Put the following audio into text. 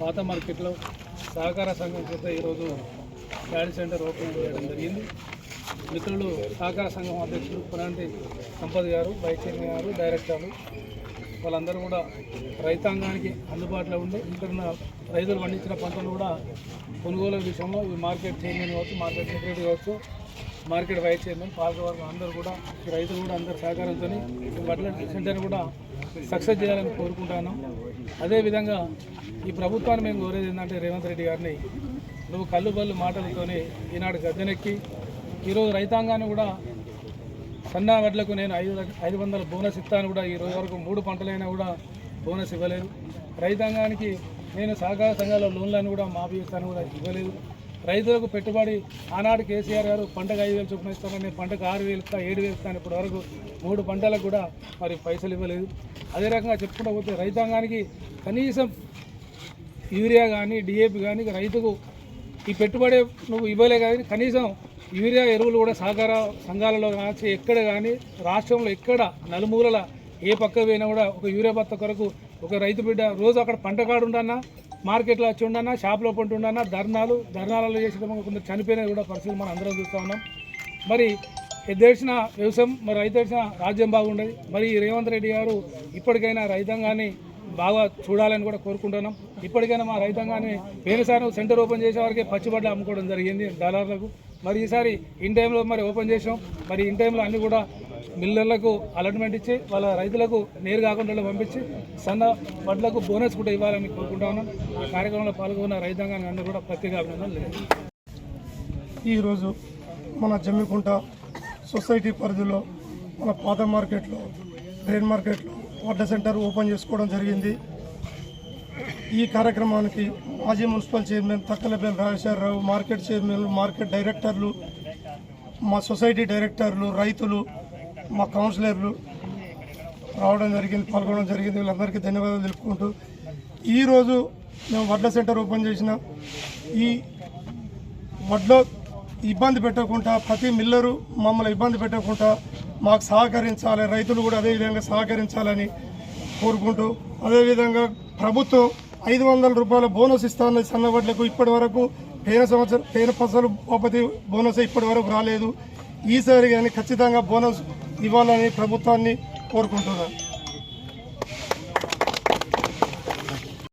పాత మార్కెట్లో సహకార సంఘం చేత ఈరోజు శాడీ సెంటర్ ఓపెన్ చేయడం జరిగింది. మిత్రులు సహకార సంఘం అధ్యక్షులు పునాంటి సంపద్ గారు వైస్ చైర్మన్ గారు డైరెక్టర్లు వాళ్ళందరూ కూడా రైతాంగానికి అందుబాటులో ఉండి ఇంటర్న రైతులు పండించిన పంటలు కూడా కొనుగోలు విషయంలో ఈ మార్కెట్ చైర్మన్ కావచ్చు మార్కెట్ సెక్రటరీ కావచ్చు మార్కెట్ వైస్ చైర్మన్ పాలకవర్గం అందరూ కూడా రైతులు కూడా అందరు సహకారంతో ఈ వడ్ల సెంటర్ని కూడా సక్సెస్ చేయాలని కోరుకుంటాను. అదేవిధంగా ఈ ప్రభుత్వాన్ని మేము కోరేది ఏంటంటే రేవంత్ రెడ్డి గారిని నువ్వు కళ్ళు బళ్ళు మాటలతోనే ఈనాడు గద్దెనెక్కి ఈరోజు రైతాంగాన్ని కూడా సన్నా వడ్లకు నేను ఐదు ఐదు వందల బోనస్ ఇస్తాను కూడా ఈ రోజు వరకు మూడు పంటలైనా కూడా బోనస్ ఇవ్వలేదు. రైతాంగానికి నేను సహకార సంఘాల లోన్లను కూడా మాఫీ ఇస్తాను కూడా ఇవ్వలేదు. రైతులకు పెట్టుబడి ఆనాడు కేసీఆర్ గారు పంటకు ఐదు వేలు చొప్పున ఇస్తానని పంటకు ఆరు వేలు ఇస్తా ఏడు వేలు ఇస్తాను ఇప్పటి వరకు మూడు పంటలకు కూడా మరి పైసలు ఇవ్వలేదు. అదే రకంగా చెప్పుకుంటూ పోతే రైతాంగానికి కనీసం యూరియా కానీ డిఏపి కానీ రైతుకు ఈ పెట్టుబడి నువ్వు ఇవ్వలే కానీ కనీసం యూరియా ఎరువులు కూడా సహకార సంఘాలలో కానీ ఎక్కడ కానీ రాష్ట్రంలో ఎక్కడ నలుమూలల ఏ పక్క పోయినా కూడా ఒక యూరియా బత్త కొరకు ఒక రైతు బిడ్డ రోజు అక్కడ పంట కాడు ఉండన్నా మార్కెట్లో వచ్చి ఉండన్నా షాప్లో పంటి ఉండన్నా ధర్నాలు ధర్నాలలో చేసిన కొంత చనిపోయిన కూడా పరిస్థితులు మనం అందరం చూస్తూ ఉన్నాం. మరి ఎద్దేసిన వ్యవసాయం మరి రైతు తెలిసిన రాజ్యం బాగుండేది. మరి రేవంత్ రెడ్డి గారు ఇప్పటికైనా రైతాంగాన్ని బాగా చూడాలని కూడా కోరుకుంటున్నాం. ఇప్పటికైనా మా రైతాంగాన్ని పోయినసారి సెంటర్ ఓపెన్ చేసే వరకే పచ్చిబడ్డ అమ్ముకోవడం జరిగింది డాలర్లకు మరి ఈసారి ఇన్ టైంలో మరి ఓపెన్ చేసాం మరి ఇన్ టైంలో అన్నీ కూడా మిల్లర్లకు అలాట్మెంట్ ఇచ్చి వాళ్ళ రైతులకు నేరు కాకుండా పంపించి సన్న వడ్లకు బోనస్ కూడా ఇవ్వాలని కోరుకుంటా ఉన్నాం. ఆ కార్యక్రమంలో పాల్గొన్న రైతాంగానికి అందరూ కూడా ప్రత్యేక అభినందనలు లేదు ఈరోజు మన జమ్మికుంట సొసైటీ పరిధిలో మన పాత మార్కెట్లో గ్రెయిన్ మార్కెట్లో వడ్డ సెంటర్ ఓపెన్ చేసుకోవడం జరిగింది. ఈ కార్యక్రమానికి మాజీ municipal chairman Takkalapalli Rajeshwararao market చైర్మన్లు మార్కెట్ డైరెక్టర్లు మా సొసైటీ డైరెక్టర్లు రైతులు మా కౌన్సిలర్లు రావడం జరిగింది పాల్గొనడం జరిగింది. వీళ్ళందరికీ ధన్యవాదాలు తెలుపుకుంటూ ఈరోజు మేము వడ్ల సెంటర్ ఓపెన్ చేసిన ఈ వడ్లో ఇబ్బంది పెట్టకుండా ప్రతి మిల్లరు మమ్మల్ని ఇబ్బంది పెట్టకుండా మాకు సహకరించాలి రైతులు కూడా అదేవిధంగా సహకరించాలని కోరుకుంటూ అదేవిధంగా ప్రభుత్వం ఐదు వందల రూపాయల బోనస్ ఇస్తాను సన్న వడ్లకు ఇప్పటి వరకు పేన సంవత్సరం పేన ఫసలు బాపతి బోనస్ ఇప్పటి వరకు రాలేదు. ఈసారి కానీ ఖచ్చితంగా బోనస్ ఇవ్వాలని ప్రభుత్వాన్ని కోరుకుంటున్నాను